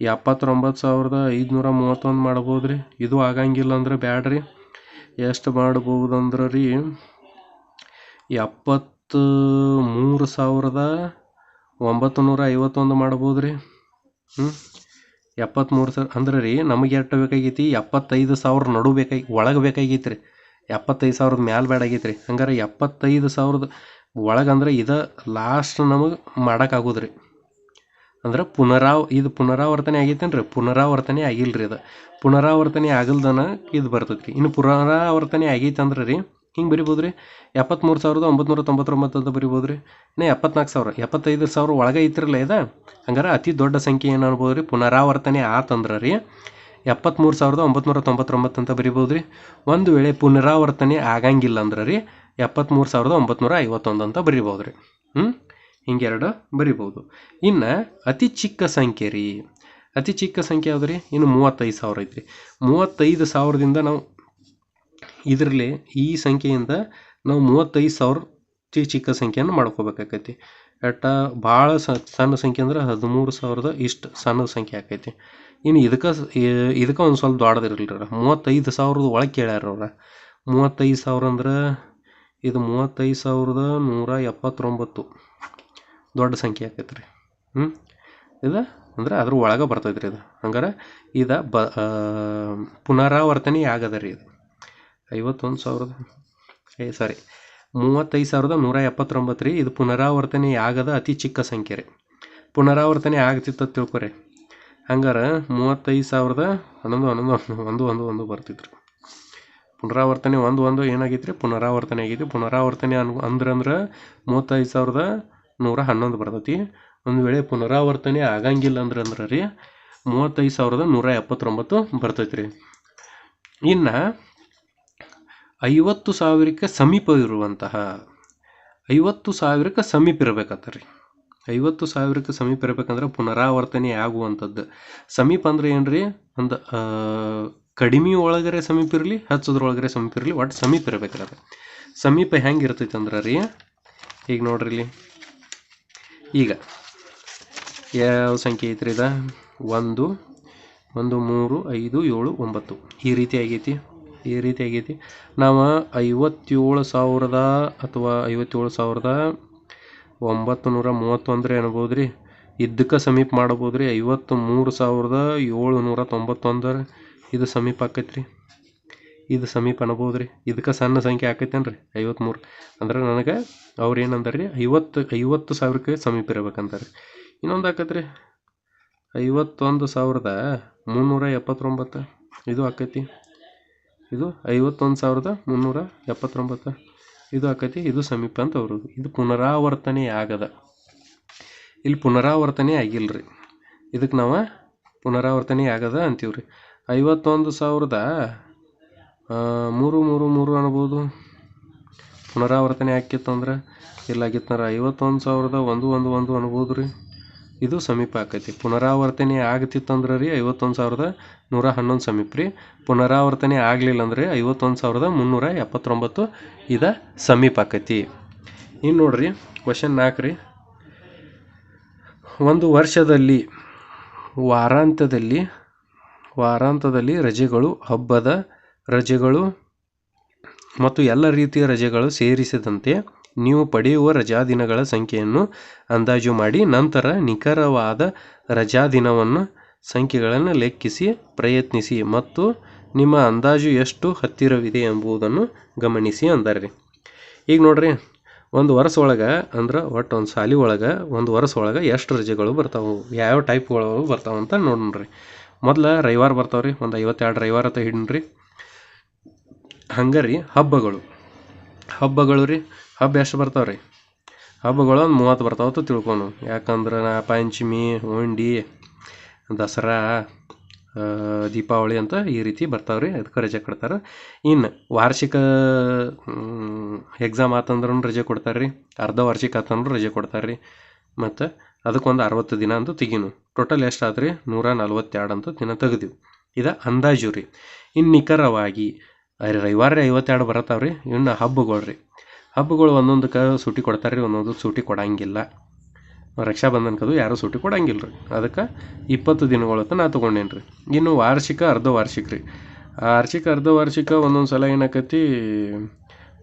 ಎಪ್ಪತ್ತೊಂಬತ್ತು ಸಾವಿರದ ಐದುನೂರ ಮೂವತ್ತೊಂದು ಮಾಡ್ಬೋದು ರೀ ಇದು ಆಗಂಗಿಲ್ಲ ಅಂದ್ರೆ ಬ್ಯಾಡ್ರಿ. ಎಷ್ಟು ಮಾಡ್ಬೋದಂದ್ರೆ ರೀ ಎಪ್ಪತ್ತು ಮೂರು ಸಾವಿರದ ಒಂಬತ್ತು ನೂರ ಐವತ್ತೊಂದು ಮಾಡ್ಬೋದು ರೀ ಹ್ಞೂ ಎಪ್ಪತ್ತ್ಮೂರು ಸಾವಿರ, ಅಂದ್ರೆ ರೀ, ನಮಗೆ ಎಷ್ಟು ಬೇಕಾಗೈತಿ? ಎಪ್ಪತ್ತೈದು ಸಾವಿರ ನಡು ಬೇಕಾಗಿ, ಒಳಗೆ ಬೇಕಾಗಿತ್ತು ರೀ ಎಪ್ಪತ್ತೈದು ಸಾವಿರದ ಮ್ಯಾಲೆ ಬೇಡಾಗೈತಿ ರೀ ಹಂಗಾರೆ ಎಪ್ಪತ್ತೈದು ಸಾವಿರದ ಒಳಗೆ ಅಂದ್ರೆ ಇದು ಲಾಸ್ಟ್ ನಮಗೆ ಮಾಡೋಕ್ಕಾಗೋದು ರೀ ಅಂದ್ರೆ ಪುನರಾವ್ ಇದು ಪುನರಾವರ್ತನೆ ಆಗೈತೇನು ರೀ ಪುನರಾವರ್ತನೆ ಆಗಿಲ್ಲ ರೀ ಅದು ಪುನರಾವರ್ತನೆ ಆಗಲ್ದನ ಇದು ಬರ್ತೈತೆ ರೀ ಇನ್ನು ಪುನರಾವರ್ತನೆ ಆಗೈತೆ ಅಂದ್ರೆ ರೀ ಹಿಂಗೆ ಬರಿಬೋದು ರೀ ಎಪ್ಪತ್ತ್ಮೂರು ಸಾವಿರದ ಒಂಬತ್ನೂರ ತೊಂಬತ್ತೊಂಬತ್ತು ಅಂತ ಬರಿಬೋದು ರೀ ಇನ್ನು ಎಪ್ಪತ್ನಾಲ್ಕು ಸಾವಿರ. ಎಪ್ಪತ್ತೈದು ಸಾವಿರ ಒಳಗೆ ಐತ್ರಲ್ಲ ಇದು? ಹಂಗಾರೆ ಅತಿ ದೊಡ್ಡ ಸಂಖ್ಯೆ ಏನು ಅನ್ಬೋದು ರೀ ಪುನರಾವರ್ತನೆ ಆತಂದ್ರೆ ರೀ. ಎಪ್ಪತ್ತ್ಮೂರು ಸಾವಿರದ ಒಂಬತ್ನೂರ ತೊಂಬತ್ತೊಂಬತ್ತು ಅಂತ ಬರಿಬೋದು ರೀ ಒಂದು ವೇಳೆ ಪುನರಾವರ್ತನೆ ಆಗಂಗಿಲ್ಲ ಅಂದ್ರೆ ರೀ ಎಪ್ಪತ್ತ್ಮೂರು ಸಾವಿರದ ಒಂಬತ್ನೂರ ಐವತ್ತೊಂದು ಅಂತ ಬರಿಬೋದು ರೀ ಹ್ಞೂ ಹಿಂಗೆರಡು ಬರಿಬೋದು. ಇನ್ನು ಅತಿ ಚಿಕ್ಕ ಸಂಖ್ಯೆ ರೀ. ಅತಿ ಚಿಕ್ಕ ಸಂಖ್ಯೆ ಯಾವ್ದು ರೀ ಇನ್ನು ಮೂವತ್ತೈದು ಸಾವಿರ ಐತ್ರಿ. ಮೂವತ್ತೈದು ಸಾವಿರದಿಂದ ನಾವು ಇದರಲ್ಲಿ ಈ ಸಂಖ್ಯೆಯಿಂದ ನಾವು ಮೂವತ್ತೈದು ಸಾವಿರ ಚಿ ಚಿಕ್ಕ ಸಂಖ್ಯೆಯನ್ನು ಮಾಡ್ಕೋಬೇಕಾಕೈತಿ. ಎಟ್ಟ ಭಾಳ ಸಣ್ಣ ಸಂಖ್ಯೆ ಅಂದ್ರೆ ಹದಿಮೂರು ಸಾವಿರದ ಇಷ್ಟು ಸಣ್ಣ ಸಂಖ್ಯೆ ಆಕೈತಿ. ಇನ್ನು ಇದಕ್ಕೆ ಇದಕ್ಕೆ ಒಂದು ಸ್ವಲ್ಪ ದೊಡ್ಡದಿರಲಿಲ್ಲ ಮೂವತ್ತೈದು ಸಾವಿರದ ಒಳಗೆ ಕೇಳ್ಯಾರ ಅವ್ರ. ಮೂವತ್ತೈದು ಸಾವಿರ ಅಂದ್ರೆ ಇದು ಮೂವತ್ತೈದು ಸಾವಿರದ ನೂರ ಎಪ್ಪತ್ತೊಂಬತ್ತು ದೊಡ್ಡ ಸಂಖ್ಯೆ ಆಕೈತೆ ರೀ. ಹ್ಞೂ ಇದು ಅಂದ್ರೆ ಅದ್ರ ಒಳಗೆ ಬರ್ತೈತೆ ರೀ ಇದು. ಹಂಗಾರೆ ಇದು ಬ ಪುನರಾವರ್ತನೆ ಆಗದ ರೀ ಇದು. ಐವತ್ತೊಂದು ಸಾವಿರದ. ಏ ಸಾರಿ ಮೂವತ್ತೈದು ಸಾವಿರದ ನೂರ ಎಪ್ಪತ್ತೊಂಬತ್ತು ರೀ. ಇದು ಪುನರಾವರ್ತನೆ ಆಗದ ಅತಿ ಚಿಕ್ಕ ಸಂಖ್ಯೆ ರೀ. ಪುನರಾವರ್ತನೆ ಆಗ್ತಿತ್ತು ತಿಳ್ಕೊರಿ. ಹಂಗಾರೆ ಮೂವತ್ತೈದು ಸಾವಿರದ ಹನ್ನೊಂದು ಹನ್ನೊಂದು ಒಂದು ಒಂದು ಒಂದು ಬರ್ತಿತ್ತು ಪುನರಾವರ್ತನೆ ಒಂದು ಒಂದು ಏನಾಗಿತ್ತು ರೀ ಪುನರಾವರ್ತನೆ ಆಗೈತಿ ಪುನರಾವರ್ತನೆ ಅನ್ ಅಂದ್ರೆ ಅಂದ್ರೆ ಮೂವತ್ತೈದು ಸಾವಿರದ ನೂರ ಹನ್ನೊಂದು ಬರ್ತೈತಿ. ಒಂದು ವೇಳೆ ಪುನರಾವರ್ತನೆ ಆಗಂಗಿಲ್ಲ ಅಂದ್ರೆ ಅಂದ್ರೆ ರೀ ಮೂವತ್ತೈದು ಸಾವಿರದ ನೂರ ಎಪ್ಪತ್ತೊಂಬತ್ತು ಬರ್ತೈತಿ ರೀ ಇನ್ನು ಐವತ್ತು ಸಾವಿರಕ್ಕೆ ಸಮೀಪ ಇರುವಂತಹ, ಐವತ್ತು ಸಾವಿರಕ್ಕೆ ಸಮೀಪ ಇರ್ಬೇಕಾತ ರೀ ಐವತ್ತು ಸಾವಿರಕ್ಕೆ ಸಮೀಪ ಇರಬೇಕಂದ್ರೆ ಪುನರಾವರ್ತನೆ ಆಗುವಂಥದ್ದು. ಸಮೀಪ ಅಂದ್ರೆ ಏನು ರೀ ಒಂದು ಕಡಿಮೆ ಒಳಗರೆ ಸಮೀಪ ಇರಲಿ, ಹಚ್ಚೋದ್ರೊಳಗರೆ ಸಮೀಪ ಇರಲಿ ಒಟ್ಟು ಸಮೀಪ ಇರ್ಬೇಕಾದ್ರೆ ಸಮೀಪ ಹೆಂಗೆ ಇರ್ತೈತೆ ಅಂದ್ರೆ ರೀ ಈಗ ನೋಡ್ರಿ ಇಲ್ಲಿ. ಈಗ ಯಾವ ಸಂಖ್ಯೆ ಐತ್ರಿ ಇದ? ಒಂದು ಒಂದು, ಮೂರು, ಐದು, ಏಳು, ಒಂಬತ್ತು. ಈ ರೀತಿ ಆಗೈತಿ. ಈ ರೀತಿ ಆಗೈತಿ. ನಾವು ಐವತ್ತೇಳು ಸಾವಿರದ ಅಥವಾ ಐವತ್ತೇಳು ಸಾವಿರದ ಒಂಬತ್ತು ನೂರ ಮೂವತ್ತೊಂದರ ಅನ್ಬೋದು ರೀ ಇದಕ್ಕೆ ಸಮೀಪ ಮಾಡ್ಬೋದು ರೀ ಐವತ್ತು ಮೂರು ಸಾವಿರದ ಏಳು ನೂರ ತೊಂಬತ್ತೊಂದರ. ಇದು ಸಮೀಪ ಆಕೈತೆ ರೀ ಇದು ಸಮೀಪ ಅನ್ಬೋದು ರೀ ಇದಕ್ಕೆ ಸಣ್ಣ ಸಂಖ್ಯೆ ಆಕೈತೇನು ರೀ ಐವತ್ತ್ಮೂರು ಅಂದ್ರೆ ನನಗೆ ಅವ್ರು ಏನಂದಾರೆ ರೀ ಐವತ್ತು ಐವತ್ತು ಸಾವಿರಕ್ಕೆ ಸಮೀಪ ಇರ್ಬೇಕಂತಾರೆ ಇನ್ನೊಂದು ಆಕೈತೆ ರೀ ಐವತ್ತೊಂದು ಸಾವಿರದ ಮುನ್ನೂರ ಎಪ್ಪತ್ತೊಂಬತ್ತು. ಇದು ಆಕೈತಿ. ಇದು ಐವತ್ತೊಂದು ಸಾವಿರದ ಮುನ್ನೂರ ಎಪ್ಪತ್ತೊಂಬತ್ತು. ಇದು ಆಕೈತಿ, ಇದು ಸಮೀಪ ಅಂತ ಅವರು ಇದು ಪುನರಾವರ್ತನೆ ಆಗದ. ಇಲ್ಲಿ ಪುನರಾವರ್ತನೆ ಆಗಿಲ್ಲ ರೀ ಇದಕ್ಕೆ ನಾವು ಪುನರಾವರ್ತನೆ ಆಗದ ಅಂತೀವಿ ರೀ ಐವತ್ತೊಂದು ಸಾವಿರದ ಮೂರು ಮೂರು ಮೂರು ಅನ್ಬೋದು. ಪುನರಾವರ್ತನೆ ಆಕಿತ್ತು ಅಂದ್ರೆ ಇಲ್ಲ ಆಗಿತ್ತಂದ್ರೆ ಐವತ್ತೊಂದು ಸಾವಿರದ ಒಂದು ಒಂದು ಒಂದು ಅನ್ಬೋದು ರೀ ಇದು ಸಮೀಪ ಆಕೈತಿ. ಪುನರಾವರ್ತನೆ ಆಗ್ತಿತ್ತಂದ್ರೆ ರೀ ಐವತ್ತೊಂದು ಸಾವಿರದ ನೂರ ಹನ್ನೊಂದು ಸಮೀಪ ರೀ. ಪುನರಾವರ್ತನೆ ಆಗಲಿಲ್ಲ ಅಂದರೆ ಐವತ್ತೊಂದು ಸಾವಿರದ ಮುನ್ನೂರ ಎಪ್ಪತ್ತೊಂಬತ್ತು ಇದ ಸಮೀಪ ಆಕೈತಿ. ಇನ್ನು ನೋಡ್ರಿ ಕ್ವಶನ್ ನಾಲ್ಕು ರೀ. ಒಂದು ವರ್ಷದಲ್ಲಿ, ವಾರಾಂತ್ಯದಲ್ಲಿ ವಾರಾಂತ್ಯದಲ್ಲಿ ರಜೆಗಳು, ಹಬ್ಬದ ರಜೆಗಳು ಮತ್ತು ಎಲ್ಲ ರೀತಿಯ ರಜೆಗಳು ಸೇರಿಸಿದಂತೆ ನೀವು ಪಡೆಯುವ ರಜಾದಿನಗಳ ಸಂಖ್ಯೆಯನ್ನು ಅಂದಾಜು ಮಾಡಿ, ನಂತರ ನಿಖರವಾದ ರಜಾದಿನವನ್ನು ಸಂಖ್ಯೆಗಳನ್ನು ಲೆಕ್ಕಿಸಿ ಪ್ರಯತ್ನಿಸಿ ಮತ್ತು ನಿಮ್ಮ ಅಂದಾಜು ಎಷ್ಟು ಹತ್ತಿರವಿದೆ ಎಂಬುದನ್ನು ಗಮನಿಸಿ ಅಂದಾರೆ ರೀ ಈಗ ನೋಡ್ರಿ, ಒಂದು ವರ್ಷ ಒಳಗೆ ಅಂದ್ರೆ ಒಟ್ಟು ಒಂದು ಸಾಲಿ ಒಳಗೆ ಒಂದು ವರ್ಷ ಒಳಗೆ ಎಷ್ಟು ರಜೆಗಳು ಬರ್ತಾವೆ, ಯಾವ ಟೈಪ್ಗಳು ಬರ್ತಾವೆ ಅಂತ ನೋಡ್ರಿ. ಮೊದಲು ರವಿವಾರ ಬರ್ತಾವೆ ರೀ ಒಂದು ಐವತ್ತೆರಡು ರವಿವಾರ ಅಂತ ಹಿಡ್ರಿ. ಹಂಗೆ ರೀ ಹಬ್ಬಗಳು. ಹಬ್ಬಗಳು ರೀ ಹಬ್ಬ ಎಷ್ಟು ಬರ್ತಾವೆ ರೀ ಹಬ್ಬಗಳು ಒಂದು ಮೂವತ್ತು ಬರ್ತಾವೆ ಅಂತ ಯಾಕಂದ್ರೆ ನಾ ಪಂಚಮಿ ಉಂಡಿ ದಸರಾ ದೀಪಾವಳಿ ಅಂತ ಈ ರೀತಿ ಬರ್ತಾವೆ ರೀ ಅದಕ್ಕೆ ರಜೆ ಕೊಡ್ತಾರೆ. ಇನ್ನು ವಾರ್ಷಿಕ ಎಕ್ಸಾಮ್ ಆತಂದ್ರೂ ರಜೆ ಕೊಡ್ತಾರೆ ರೀ ಅರ್ಧ ವಾರ್ಷಿಕ ಆತಂದ್ರೂ ರಜೆ ಕೊಡ್ತಾರೆ ರೀ ಮತ್ತು ಅದಕ್ಕೊಂದು ಅರವತ್ತು ದಿನ ಅಂತ ತೆಗೀನು. ಟೋಟಲ್ ಎಷ್ಟು ಆತ್ರಿ? ನೂರ ನಲ್ವತ್ತೆರಡು ಅಂತ ದಿನ ತೆಗೆದಿವಿ. ಇದು ಅಂದಾಜು ರೀ. ಇನ್ನು ನಿಖರವಾಗಿ ರವಿವಾರ ಐವತ್ತೆರಡು ಬರತ್ತಾವ ರೀ ಇನ್ನು ಹಬ್ಬಗಳು ರೀ ಹಬ್ಬಗಳು ಒಂದೊಂದಕ್ಕೆ ಸೂಟಿ ಕೊಡ್ತಾರೆ ರೀ ಒಂದೊಂದು ಸೂಟಿ ಕೊಡಂಗಿಲ್ಲ. ರಕ್ಷಾಬಂಧನಕ್ಕದು ಯಾರೂ ಸೂಟಿ ಕೊಡಂಗಿಲ್ಲ ರೀ ಅದಕ್ಕೆ ಇಪ್ಪತ್ತು ದಿನಗಳು ಅಂತ ನಾ ತೊಗೊಂಡೇನಿ ರೀ ಇನ್ನು ವಾರ್ಷಿಕ ಅರ್ಧ ವಾರ್ಷಿಕ ರೀ ವಾರ್ಷಿಕ ಅರ್ಧ ವಾರ್ಷಿಕ ಒಂದೊಂದು ಸಲ ಏನಾಕತಿ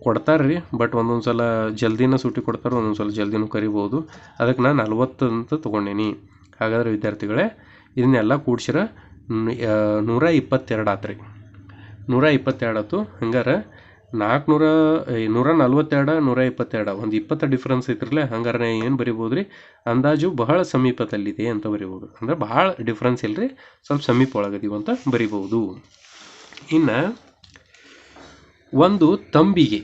ಕೊಡ್ತಾರೆ ರೀ ಬಟ್ ಒಂದೊಂದು ಸಲ ಜಲ್ದಿನ ಸೂಟಿ ಕೊಡ್ತಾರೆ, ಒಂದೊಂದು ಸಲ ಜಲ್ದಿನೂ ಕರಿಬೋದು. ಅದಕ್ಕೆ ನಾನು ನಲ್ವತ್ತು ಅಂತ ತೊಗೊಂಡೇನಿ. ಹಾಗಾದ್ರೆ ವಿದ್ಯಾರ್ಥಿಗಳೇ, ಇದನ್ನೆಲ್ಲ ಕೂಡ್ಸಿರ ನೂರ ಇಪ್ಪತ್ತೆರಡು ಆತು ರೀ ನೂರ ಇಪ್ಪತ್ತೆರಡು ಆತು, ಹಂಗಾರೆ ನಾಲ್ಕುನೂರ ನೂರ ನಲ್ವತ್ತೆರಡು, ನೂರ ಇಪ್ಪತ್ತೆರಡು, ಒಂದು ಇಪ್ಪತ್ತು ಡಿಫ್ರೆನ್ಸ್ ಐತ್ರಲ್ಲ ಹಂಗಾರೆ ಏನು ಬರಿಬೋದು ರೀ ಅಂದಾಜು ಬಹಳ ಸಮೀಪದಲ್ಲಿದೆ ಅಂತ ಬರಿಬೋದು. ಅಂದ್ರೆ ಭಾಳ ಡಿಫ್ರೆನ್ಸ್ ಇಲ್ಲ ರೀ ಸ್ವಲ್ಪ ಸಮೀಪ ಒಳಗದೀವಿ ಅಂತ ಬರಿಬೋದು. ಇನ್ನು, ಒಂದು ತಂಬಿಗೆ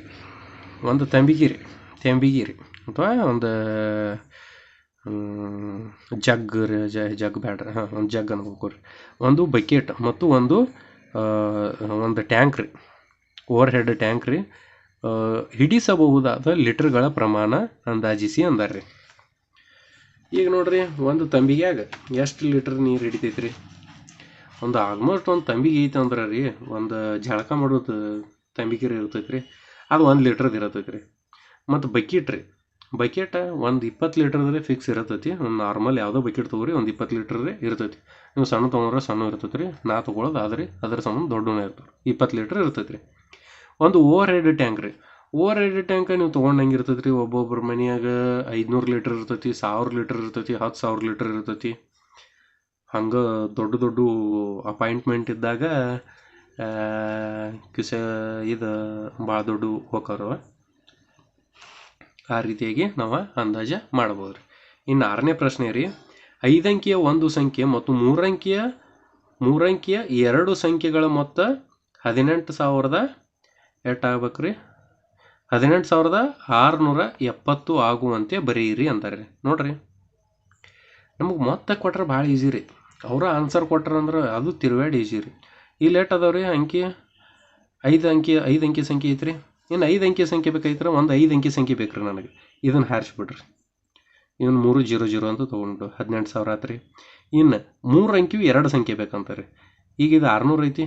ಒಂದು ತಂಬಿಗೆ ರೀ ಅಥವಾ ಒಂದು ಜಗ್ ಜ, ಜಗ್ ಬ್ಯಾಡ್ರಿ, ಹಾಂ, ಒಂದು ಜಗ್ ಅನ್ಕೋರಿ ಒಂದು ಬಕೆಟ್ ಮತ್ತು ಒಂದು ಒಂದು ಟ್ಯಾಂಕ್ ರೀ. ಓವರ್ ಹೆಡ್ ಟ್ಯಾಂಕ್ ರೀ. ಹಿಡಿಸಬಹುದಾದ ಲೀಟರ್ಗಳ ಪ್ರಮಾಣ ಅಂದಾಜಿಸಿ ಅಂದಾರ ರೀ ಈಗ ನೋಡ್ರಿ, ಒಂದು ತಂಬಿಗ್ಯಾಗ ಎಷ್ಟು ಲೀಟರ್ ನೀರು ಹಿಡಿತೈತಿ ರೀ ಒಂದು ಆಲ್ಮೋಸ್ಟ್ ಒಂದು ತಂಬಿಗೆ ಐತೆ ಅಂದ್ರೆ ರೀ, ಒಂದು ಜಳಕ ಮಾಡೋದು ತಂಬಿಗೆ ರೀ ಇರ್ತೈತೆ ರೀ ಅದು ಒಂದು ಲೀಟ್ರದ್ದು ಇರತೈತೆ ರೀ ಮತ್ತು ಬಕೆಟ್ ರೀ. ಬಕೆಟ್ ಒಂದು ಇಪ್ಪತ್ತು ಲೀಟ್ರದ್ರೆ ಫಿಕ್ಸ್ ಇರತೈತಿ. ಒಂದು ನಾರ್ಮಲ್ ಯಾವುದೋ ಬಕೆಟ್ ತೊಗೊರಿ, ಒಂದು ಇಪ್ಪತ್ತು ಲೀಟರ್ ಇರ್ತೈತಿ. ನೀವು ಸಣ್ಣ ತೊಗೊಂಡ್ರೆ ಸಣ್ಣ ಇರ್ತೈತೆ ರೀ ನಾ ತೊಗೊಳೋದು ಆದ್ರೆ, ಅದ್ರ ಸಂಬಂಧ ದೊಡ್ಡನೇ ಇರ್ತದೆ ಇಪ್ಪತ್ತು ಲೀಟ್ರ್ ಇರ್ತೈತೆ ರೀ ಒಂದು ಓವರ್ ಹೆಡ್ ಟ್ಯಾಂಕ್ ರೀ. ಓವರ್ ಹೆಡ್ ಟ್ಯಾಂಕ್ ನೀವು ತೊಗೊಂಡಂಗೆ ಇರ್ತೈತೆ ರೀ ಒಬ್ಬೊಬ್ಬರ ಮನೆಯಾಗ ಐದುನೂರು ಲೀಟ್ರ್ ಇರ್ತೈತಿ, ಸಾವಿರ ಲೀಟ್ರ್ ಇರ್ತೈತಿ, ಹತ್ತು ಸಾವಿರ ಲೀಟ್ರ್ ಇರ್ತೈತಿ. ಹಂಗೆ ದೊಡ್ಡ ದೊಡ್ಡ ಅಪಾಯಿಂಟ್ಮೆಂಟ್ ಇದ್ದಾಗ ಕಿಸ ಇದು ಭಾಳ ದೊಡ್ಡ ಹೋಕರು ಆ ರೀತಿಯಾಗಿ ನಾವು ಅಂದಾಜ ಮಾಡ್ಬೋದು ರೀ. ಇನ್ನು ಆರನೇ ಪ್ರಶ್ನೆ ರೀ ಐದಂಕಿಯ ಒಂದು ಸಂಖ್ಯೆ ಮತ್ತು ಮೂರಂಕಿಯ ಮೂರಂಕಿಯ ಎರಡು ಸಂಖ್ಯೆಗಳ ಮೊತ್ತ ಹದಿನೆಂಟು ಸಾವಿರದ ಎಷ್ಟು ಆಗ್ಬೇಕು ರೀ ಹದಿನೆಂಟು ಸಾವಿರದ ಆರುನೂರ ಎಪ್ಪತ್ತು ಆಗುವಂತೆ ಬರೀರಿ ಅಂತಾರೆ ರೀ ನೋಡ್ರಿ. ನಮಗೆ ಮೊತ್ತ ಕೊಟ್ರೆ ಭಾಳ ಈಸಿ ರೀ. ಅವರ ಆನ್ಸರ್ ಕೊಟ್ರಂದ್ರೆ ಅದು ತಿರುವಾಡಿ ಈಸಿ ರೀ. ಇಲ್ಲಿ ಲೇಟ್ ಅದಾವ ರೀ ಅಂಕಿ? ಐದು ಅಂಕಿ ಐದು ಅಂಕಿ ಸಂಖ್ಯೆ ಐತ್ರಿ. ಇನ್ನು ಐದು ಅಂಕಿ ಸಂಖ್ಯೆ ಬೇಕಾಯ್ತಾರೆ ಒಂದು ಐದು ಅಂಕಿ ಸಂಖ್ಯೆ ಬೇಕು ನನಗೆ. ಇದನ್ನು ಹಾರಿಸ್ಬಿಡ್ರಿ. ಇವನು ಮೂರು ಜೀರೋ ಜೀರೋ ಅಂತ ತೊಗೊಂಡು ಹದಿನೆಂಟು ಸಾವಿರ ಆತ್ರಿ. ಇನ್ನು ಮೂರು ಅಂಕಿಯು ಎರಡು ಸಂಖ್ಯೆ ಬೇಕಂತಾರೆ. ಈಗ ಇದು ಆರುನೂರು ಐತಿ.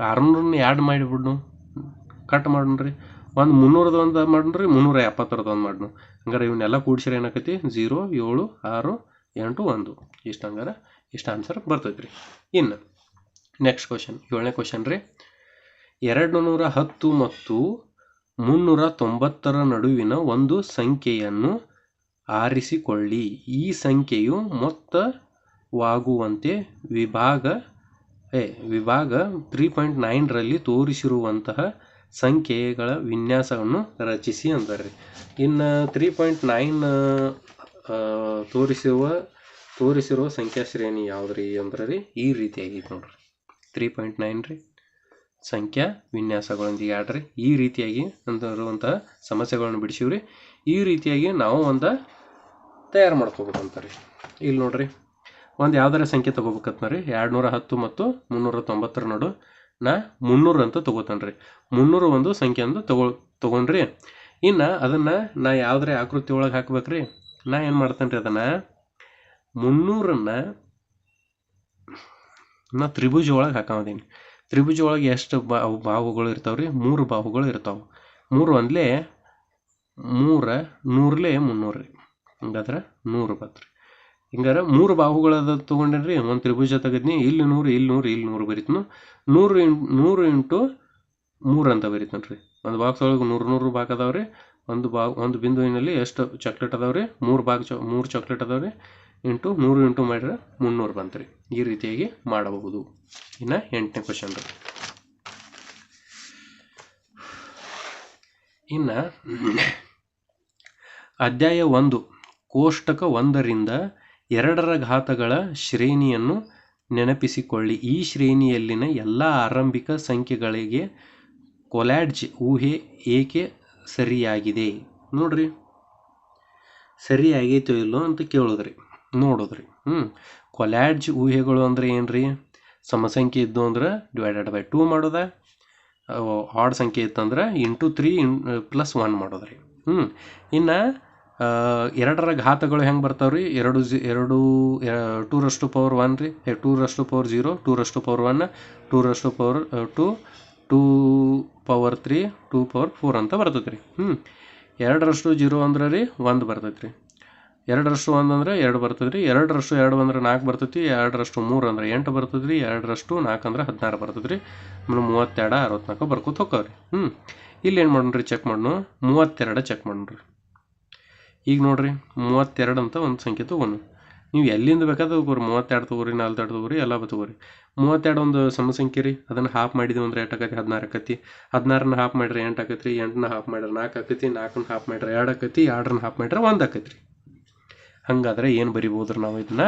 ಆರುನೂರನ್ನ ಆ್ಯಡ್ ಮಾಡಿಬಿಡ್ನು. ಕಟ್ ಮಾಡೋಣ್ರಿ ಒಂದು ಮುನ್ನೂರದ್ದು ಒಂದು ಮಾಡೋಣ್ರಿ ಮುನ್ನೂರ ಎಪ್ಪತ್ತರದ್ದು ಒಂದು ಮಾಡ್ನು ಹಂಗಾರೆ ಇವನ್ನೆಲ್ಲ ಕೂಡ್ಸಿರ ಏನಾಕತಿ ಝೀರೋ ಏಳು, ಆರು, ಎಂಟು, ಒಂದು. ಇಷ್ಟು ಹಂಗಾರೆ ಇಷ್ಟು ಆನ್ಸರ್ ಬರ್ತೈತೆ ರೀ ಇನ್ನು ನೆಕ್ಸ್ಟ್ ಕ್ವಶನ್ ಏಳನೇ ಕ್ವಶನ್ ರೀ. ಎರಡು ನೂರ ಹತ್ತು ಮತ್ತು ಮುನ್ನೂರ ತೊಂಬತ್ತರ ನಡುವಿನ ಒಂದು ಸಂಖ್ಯೆಯನ್ನು ಆರಿಸಿಕೊಳ್ಳಿ. ಈ ಸಂಖ್ಯೆಯು ಮೊತ್ತವಾಗುವಂತೆ ವಿಭಾಗ, ಏ, ವಿಭಾಗ ತ್ರೀ ಪಾಯಿಂಟ್ ನೈನ್ರಲ್ಲಿ ತೋರಿಸಿರುವಂತಹ ಸಂಖ್ಯೆಗಳ ವಿನ್ಯಾಸವನ್ನು ರಚಿಸಿ ಅಂತಾರೆ ರೀ ಇನ್ನು ತ್ರೀ ಪಾಯಿಂಟ್ ನೈನ್ ತೋರಿಸಿರುವ ತೋರಿಸಿರುವ ಸಂಖ್ಯಾ ಶ್ರೇಣಿ ಯಾವ್ದು ರೀ ಅಂದ್ರೆ ರೀ ಈ ರೀತಿಯಾಗಿ ನೋಡ್ರಿ. ತ್ರೀ ಪಾಯಿಂಟ್ ನೈನ್ ರೀ. ಸಂಖ್ಯಾ ವಿನ್ಯಾಸಗಳೊಂದಿಗೆ ಆಡ್ರಿ. ಈ ರೀತಿಯಾಗಿ ಅಂತಿರುವಂತಹ ಸಮಸ್ಯೆಗಳನ್ನು ಬಿಡಿಸಿವ್ರಿ. ಈ ರೀತಿಯಾಗಿ ನಾವು ಒಂದು ತಯಾರು ಮಾಡ್ಕೋಬೇಕಂತಾರೆ ಇಲ್ಲಿ ನೋಡ್ರಿ. ಒಂದು ಯಾವ್ದಾರ ಸಂಖ್ಯೆ ತೊಗೋಬೇಕಂತ ರೀ ಎರಡು ನೂರ ಹತ್ತು ಮತ್ತು ಮುನ್ನೂರ ತೊಂಬತ್ತರ ನಡು ನಾ ಮುನ್ನೂರು ಅಂತ ತೊಗೋತಾನೆ ರೀ ಮುನ್ನೂರು ಒಂದು ಸಂಖ್ಯೆ ಅಂತ ತಗೋ, ತೊಗೊಂಡ್ರಿ. ಇನ್ನು ಅದನ್ನು ನಾ ಯಾವುದ್ರ ಆಕೃತಿ ಒಳಗೆ ಹಾಕ್ಬೇಕ್ರಿ. ನಾ ಏನು ಮಾಡ್ತೇನೆ ರೀ ಅದನ್ನು? ಮುನ್ನೂರನ್ನು ನಾ ತ್ರಿಭುಜ ಒಳಗೆ ಹಾಕೋದೀನಿ. ತ್ರಿಭುಜ ಒಳಗೆ ಎಷ್ಟು ಬಾ ಬಾಹುಗಳು ಇರ್ತಾವೆ ರೀ ಮೂರು ಬಾಹುಗಳು ಇರ್ತಾವೆ. ಮೂರು ಅಂದಲೇ ಮೂರ ನೂರಲೇ ಮುನ್ನೂರು ರೀ ಹಂಗಾದ್ರೆ ನೂರು ಬತ್ತು ಹಿಂಗಾರೆ ಮೂರು ಬಾಹುಗಳದ ತೊಗೊಂಡೇನ್ರಿ ಒಂದು ತ್ರಿಭುಜ ತೆಗದ್ನಿ, ಇಲ್ಲಿ ನೂರು ಇಲ್ಲಿ ನೂರು ಇಲ್ಲಿ ನೂರು ಬರೀತನು ನೂರು ಇನ್, ನೂರು ಇಂಟು ಮೂರು ಅಂತ ಬರೀತಾನೆ ರೀ ಒಂದು ಬಾಕ್ಸ್ ಒಳಗೆ ನೂರು ನೂರು ಬಾಕ್ ಅದಾವೆ ರೀ ಒಂದು ಬಾ, ಒಂದು ಬಿಂದುವಿನಲ್ಲಿ ಎಷ್ಟು ಚಾಕ್ಲೇಟ್ ಅದಾವೆ ರೀ ಮೂರು ಬಾಕ್ ಚ, ಮೂರು ಚಾಕ್ಲೇಟ್ ಅದಾವೆ ರೀ ಇಂಟು ನೂರು ಇಂಟು ಮಾಡಿದ್ರೆ ಮುನ್ನೂರು ಬಂತು ರೀ ಈ ರೀತಿಯಾಗಿ ಮಾಡಬಹುದು. ಇನ್ನು ಎಂಟನೇ ಕ್ವಶನ್ ರೀ. ಇನ್ನು ಅಧ್ಯಾಯ ಒಂದು, ಕೋಷ್ಟಕ ಒಂದರಿಂದ ಎರಡರ ಘಾತಗಳ ಶ್ರೇಣಿಯನ್ನು ನೆನಪಿಸಿಕೊಳ್ಳಿ. ಈ ಶ್ರೇಣಿಯಲ್ಲಿನ ಎಲ್ಲ ಆರಂಭಿಕ ಸಂಖ್ಯೆಗಳಿಗೆ ಕೊಲ್ಯಾಡ್ಜ್ ಊಹೆ ಏಕೆ ಸರಿಯಾಗಿದೆ? ನೋಡ್ರಿ. ಸರಿಯಾಗೈತೋ ಇಲ್ಲೋ ಅಂತ ಕೇಳೋದ್ರಿ, ನೋಡಿದ್ರಿ. ಹ್ಞೂ ಕೊಲ್ಯಾಡ್ಜ್ ಊಹೆಗಳು ಅಂದ್ರೆ ಏನ್ರಿ? ಸಮಸಂಖ್ಯೆ ಇದ್ದು ಅಂದ್ರೆ ಡಿವೈಡೆಡ್ ಬೈ ಟೂ ಮಾಡೋದ ಆಡ್ ಸಂಖ್ಯೆ ಇತ್ತಂದ್ರೆ into three in plus one ಮಾಡೋದ್ರಿ. ಹ್ಞೂ ಇನ್ನು ಎರಡರ ಘಾತಗಳು ಹೆಂಗೆ ಬರ್ತಾವ್ರಿ ಎರಡು ಜಿ, ಎರಡು ಟೂ ರಷ್ಟು ಪವರ್ ಒನ್ ರೀ. ಟೂ ರಷ್ಟು ಪವರ್ ಜೀರೋ ಟೂ ರಷ್ಟು ಪವರ್ ಒನ್ ಟೂ ರಷ್ಟು power two two power three two power four ಅಂತ ಬರ್ತೈತೆ ರೀ. ಹ್ಞೂ ಎರಡರಷ್ಟು ಜೀರೋ ಅಂದ್ರೆ ರೀ ಒಂದು ಬರ್ತೈತೆ ರೀ. ಎರಡರಷ್ಟು ಒಂದು ಅಂದರೆ ಎರಡು ಬರ್ತದೆ ರೀ. ಎರಡರಷ್ಟು ಎರಡು ಅಂದ್ರೆ ನಾಲ್ಕು ಬರ್ತೈತಿ ಎರಡರಷ್ಟು ಮೂರು ಅಂದ್ರೆ ಎಂಟು ಬರ್ತದೆ ರೀ. ಎರಡರಷ್ಟು ನಾಲ್ಕು ಅಂದ್ರೆ ಹದಿನಾರು ಬರ್ತದೆ ರೀ. ಆಮೇಲೆ ಮೂವತ್ತೆರಡು, ಅರವತ್ನಾಲ್ಕು ಬರ್ಕೋತ ಹೋಗ್ತಾವ್ರಿ ಹ್ಞೂ ಇಲ್ಲಿ ಏನು ರೀ? ಚೆಕ್ ಮಾಡೋಣ ಮೂವತ್ತೆರಡು ಚೆಕ್ ಮಾಡೋಣ್ರಿ ಈಗ ನೋಡ್ರಿ ಮೂವತ್ತೆರಡು ಅಂತ ಒಂದು ಸಂಖ್ಯೆ ತೊಗೊಂಡು. ನೀವು ಎಲ್ಲಿಂದ ಬೇಕಾದ ತಗೋರಿ, ಮೂವತ್ತೆರಡು ತೊಗೋರಿ ನಲ್ವತ್ತೆರಡು ತೊಗೋರಿ, ಎಲ್ಲ ತಗೋರಿ. ಮೂವತ್ತೆರಡು ಒಂದು ಸಮಸಂಖ್ಯೆ ರೀ. ಅದನ್ನು ಹಾಫ್ ಮಾಡಿದ್ವಿ ಅಂದ್ರೆ ಎಷ್ಟು ಆಕತಿ? ಹದಿನಾರು ಆಕತಿ. ಹದಿನಾರನ್ನ ಹಾಫ್ ಮಾಡ್ರಿ ಎಂಟು ಆಕತಿ ರೀ ಎಂಟನ್ನ ಹಾಫ್ ಮಾಡ್ರಿ ನಾಲ್ಕು ಆಕತಿ, ನಾಲ್ಕನ್ನ ಹಾಫ್ ಮಾಡಿರಿ ಎರಡು ಆಕತಿ, ಎರಡನ್ನ ಹಾಫ್ ಮಾಡಿರಿ ಒಂದು ಆಕತಿ ರೀ. ಹಂಗಾದ್ರೆ ಏನು ಬರಿಬೋದ್ರಿ ನಾವು ಇದನ್ನ?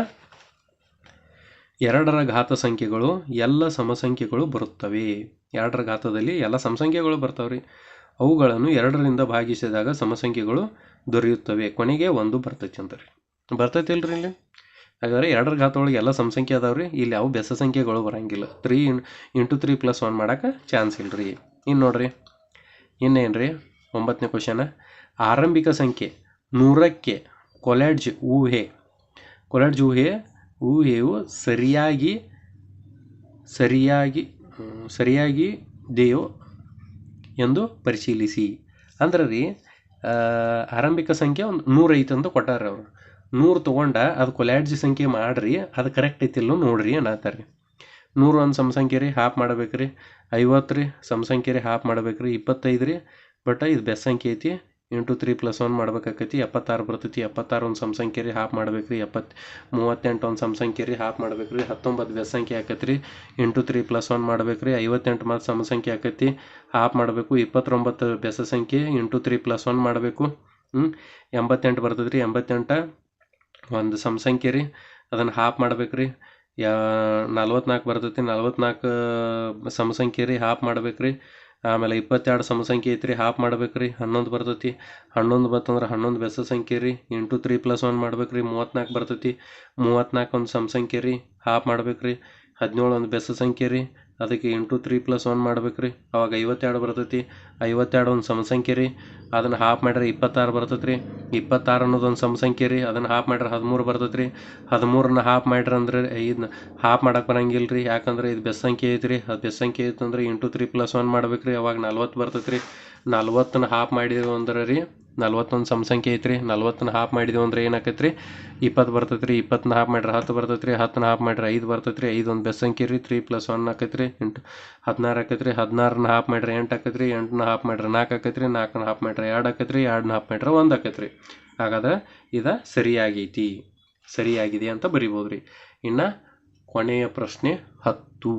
ಎರಡರ ಘಾತ ಸಂಖ್ಯೆಗಳು ಎಲ್ಲ ಸಮಸಂಖ್ಯೆಗಳು ಬರುತ್ತವೆ. ಎರಡರ ಘಾತದಲ್ಲಿ ಎಲ್ಲ ಸಮಸಂಖ್ಯೆಗಳು ಬರ್ತಾವ್ರಿ. ಅವುಗಳನ್ನು ಎರಡರಿಂದ ಭಾಗಿಸಿದಾಗ ಸಮಸಂಖ್ಯೆಗಳು ದೊರೆಯುತ್ತವೆ. ಕೊನೆಗೆ ಒಂದು ಬರ್ತೈತಿ ಅಂತ ರೀ ಬರ್ತೈತಿ ಇಲ್ರಿ ಇಲ್ಲಿ? ಹಾಗಾದ್ರೆ ಎರಡರ ಘಾತ ಒಳಗೆ ಎಲ್ಲ ಸಮಸಂಖ್ಯೆ ರೀ ಇಲ್ಲಿ ಯಾವ ಬೆಸ ಸಂಖ್ಯೆಗಳು ಬರಂಗಿಲ್ಲ. Three into three plus one ಮಾಡೋಕೆ ಚಾನ್ಸ್ ಇಲ್ರಿ. ಇನ್ನು ನೋಡ್ರಿ. ಇನ್ನೇನು ರೀ ಒಂಬತ್ತನೇ ಕ್ವಶನ. ಆರಂಭಿಕ ಸಂಖ್ಯೆ ನೂರಕ್ಕೆ ಕೊಲೆಡ್ಜ್ ಊಹೆ. ಕೊಲೆಡ್ಜ್ ಊಹೆ, ಊಹೆಯು ಸರಿಯಾಗಿ ಸರಿಯಾಗಿ ಸರಿಯಾಗಿ ಸರಿಯಾಗಿದೆಯೋ ಎಂದು ಪರಿಶೀಲಿಸಿ. ಅಂದ್ರೆ ರೀ ಆರಂಭಿಕ ಸಂಖ್ಯೆ ಒಂದು ನೂರು ಐತೆ ಅಂತ ಕೊಟ್ಟಾರ ಅವರು. ನೂರು ತೊಗೊಂಡ ಅದು ಕೊಲ್ಯಾಡ್ಜಿ ಸಂಖ್ಯೆ ಮಾಡ್ರಿ, ಅದು ಕರೆಕ್ಟ್ ಐತಿಲ್ಲೋ ನೋಡ್ರಿ ಅನ್ನತ್ತಾರ ರೀ. ನೂರು ಒಂದು ಸಮಸಂಖ್ಯೆ ರೀ ಹಾಫ್ ಮಾಡ್ಬೇಕು ರೀ ಐವತ್ತು ರೀ, ಸಮಸಂಖ್ಯೆ ರೀ ಹಾಫ್ ಮಾಡ್ಬೇಕು ರೀ ಇಪ್ಪತ್ತೈದು ರೀ, ಬಟ್ ಇದು ಬೆಸ್ಟ್ ಸಂಖ್ಯೆ ಐತಿ. ಇಂಟು ತ್ರೀ ಪ್ಲಸ್ ಒನ್ ಮಾಡ್ಬೇಕಾಕೈತಿ. ಎಪ್ಪತ್ತಾರು ಬರ್ತೈತಿ. ಎಪ್ಪತ್ತಾರು ಒಂದು ಸಮಸಂಖ್ಯೆ ರೀ ಹಾಫ್ ಮಾಡ್ಬೇಕು ರೀ ಎಪ್ಪತ್ತು, ಮೂವತ್ತೆಂಟು ಒಂದು ಸಮಸಂಖ್ಯೆ ರೀ ಹಾಫ್ ಮಾಡ್ಬೇಕು ರೀ ಹತ್ತೊಂಬತ್ತು ಬೆಸ್ ಸಂಖ್ಯೆ ಆಕೈತಿ ರೀ ಇಂಟು ತ್ರೀ ಪ್ಲಸ್ ಒನ್ ಮಾಡ್ಬೇಕು ರೀ ಐವತ್ತೆಂಟು ಮತ್ತು ಸಮಸಂಖ್ಯೆ ಆಕೈತಿ. ಹಾಫ್ ಮಾಡಬೇಕು. ಇಪ್ಪತ್ತೊಂಬತ್ತು ಬೆಸ ಸಂಖ್ಯೆ ಇಂಟು ತ್ರೀ ಪ್ಲಸ್ ಒನ್ ಮಾಡಬೇಕು. ಹ್ಞೂ ಎಂಬತ್ತೆಂಟು ಬರ್ತದೆ ರೀ ಎಂಬತ್ತೆಂಟು ಒಂದು ಸಮಸಂಖ್ಯೆ ರೀ ಅದನ್ನು ಹಾಫ್ ಮಾಡ್ಬೇಕು ರೀ ಯಾ, ನಲ್ವತ್ನಾಲ್ಕು ಬರ್ತೈತಿ. ನಲ್ವತ್ನಾಲ್ಕು ಸಮಸಂಖ್ಯೆ ರೀ ಹಾಫ್ ಮಾಡ್ಬೇಕು ರೀ ಆಮೇಲೆ ಇಪ್ಪತ್ತೆರಡು ಸಮಸಂಖ್ಯೆ ಐತ್ರಿ ಹಾಫ್ ಮಾಡ್ಬೇಕು ರೀ ಹನ್ನೊಂದು ಬರ್ತೈತಿ. ಹನ್ನೊಂದು ಬತ್ತಂದ್ರೆ ಹನ್ನೊಂದು ಬೆಸ ಸಂಖ್ಯೆ ರೀ ಇಂಟು ತ್ರೀ ಪ್ಲಸ್ ಒನ್ ಮಾಡ್ಬೇಕು ರೀ ಮೂವತ್ತ್ನಾಲ್ಕು ಬರ್ತೈತಿ. ಮೂವತ್ತ್ನಾಲ್ಕು ಒಂದು ಸಮಸಂಖ್ಯೆ ರೀ ಹಾಫ್ ಮಾಡ್ಬೇಕು ರೀ ಹದಿನೇಳು ಒಂದು ಬೆಸ ಸಂಖ್ಯೆ ರೀ ಅದಕ್ಕೆ ಇಂಟು ತ್ರೀ ಪ್ಲಸ್ ಒನ್ ಮಾಡ್ಬೇಕು ರೀ ಅವಾಗ ಐವತ್ತೆರಡು ಬರ್ತೈತಿ. ಐವತ್ತೆರಡು ಒಂದು ಸಮಸಂಖ್ಯೆ ರೀ. ಅದನ್ನು ಹಾಫ್ ಮಾಡಿದ್ರೆ ಇಪ್ಪತ್ತಾರು ಬರ್ತೈತಿ ರೀ ಇಪ್ಪತ್ತಾರು ಅನ್ನೋದು ಒಂದು ಸಮಸಂಖ್ಯೆ ರೀ. ಅದನ್ನು ಹಾಫ್ ಮಾಡಿದ್ರೆ ಹದಿಮೂರು ಬರ್ತೈತೆ ರೀ ಹದಿಮೂರನ್ನ ಹಾಫ್ ಮಾಡ್ರಿ ಅಂದ್ರೆ ಇದನ್ನ ಹಾಫ್ ಮಾಡಕ್ಕೆ ಬರಂಗಿಲ್ಲ ರೀ ಯಾಕಂದ್ರೆ ಇದು ಬೆಸ್ ಸಂಖ್ಯೆ ಐತೆ ರೀ ಅದು ಬೆಸ್ ಸಂಖ್ಯೆ ಐತಂದ್ರೆ ಇಂಟು ತ್ರೀ ಪ್ಲಸ್ ಒನ್ ಮಾಡ್ಬೇಕು ರೀ ಅವಾಗ ನಲ್ವತ್ತು ಬರ್ತೈತೆ ರೀ ನಲ್ವತ್ತನ್ನ ಹಾಫ್ ಮಾಡಿದೆವು ಅಂದ್ರೆ ರೀ ನಲ್ವತ್ತೊಂದು ಸಮಸಂಖ್ಯೆ ಸಂಖ್ಯೆ ಐತ್ರಿ. ನಲ್ವತ್ತನ್ನ ಹಾಫ್ ಮಾಡಿದೆವು ಅಂದ್ರೆ ಏನಾಕೈತೆ ರೀ ಇಪ್ಪತ್ತು ಬರ್ತೈತೆ ರೀ ಇಪ್ಪತ್ತನ್ನ ಹಾಫ್ ಮಾಡ್ರೆ ಹತ್ತು ಬರ್ತೈತೆ ರೀ ಹತ್ತನ್ನ ಹಾಫ್ ಮಾಡ್ರೆ ಐದು ಬರ್ತೈತೆ ರೀ ಐದು ಒಂದು ಬೆಸ್ ಸಂಖ್ಯೆ ರೀ ತ್ರೀ ಪ್ಲಸ್ ಒನ್ ಆಕೈತೆ ರೀ ಎಂಟು, ಹದಿನಾರು ಆಕೈತೆ ರೀ ಹದಿನಾರನ್ನ ಹಾಫ್ ಮಾಡ್ರೆ ಎಂಟು ಆಕೈತೆ ರೀ ಎಂಟನ್ನ ಹಾಫ್ ಮಾಡ್ರೆ ನಾಲ್ಕು ಆಕೈತೆ ರೀ ನಾಲ್ಕನ್ನ ಹಾಫ್ ಮಾಡ್ರೆ ಎರಡು ಆಕೈತೆ ರೀ ಎರಡನ್ನ ಹಾಫ್ ಮಾಡ್ರೆ ಒಂದು ಆಕೈತೆ ರೀ ಹಾಗಾದ್ರೆ ಇದು ಸರಿಯಾಗೈತಿ. ಸರಿಯಾಗಿದೆ ಅಂತ ಬರಿಬೋದು ರೀ ಇನ್ನು ಕೊನೆಯ ಪ್ರಶ್ನೆ ಹತ್ತು.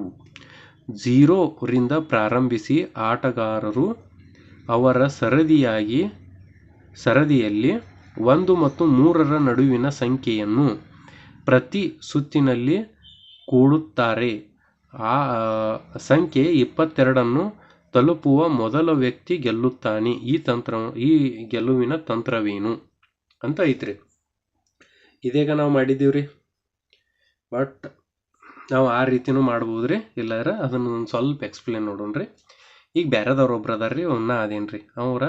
ಝೀರೋರಿಂದ ಪ್ರಾರಂಭಿಸಿ ಆಟಗಾರರು ಅವರ ಸರದಿಯಾಗಿ ಸರದಿಯಲ್ಲಿ ಒಂದು ಮತ್ತು ಮೂರರ ನಡುವಿನ ಸಂಖ್ಯೆಯನ್ನು ಪ್ರತಿ ಸುತ್ತಿನಲ್ಲಿ ಕೂಡುತ್ತಾರೆ. ಆ ಸಂಖ್ಯೆ ಇಪ್ಪತ್ತೆರಡನ್ನು ತಲುಪುವ ಮೊದಲ ವ್ಯಕ್ತಿ ಗೆಲ್ಲುತ್ತಾನೆ. ಈ ತಂತ್ರ, ಈ ಗೆಲುವಿನ ತಂತ್ರವೇನು ಅಂತ ಐತ್ರಿ. ಇದೀಗ ನಾವು ಮಾಡಿದ್ದೀವಿ ರೀ ಬಟ್ ನಾವು ಆ ರೀತಿನೂ ಮಾಡ್ಬೋದು ರೀ ಇಲ್ಲಾರ ಅದನ್ನು ಒಂದು ಸ್ವಲ್ಪ ಎಕ್ಸ್ಪ್ಲೇನ್ ನೋಡೋಣ ರೀ ಈಗ ಬೇರೆದವ್ರು ಒಬ್ರು ಅದಾರ ರೀ ಅವನ್ನ ಅದೇನು ರೀ ಅವ್ರ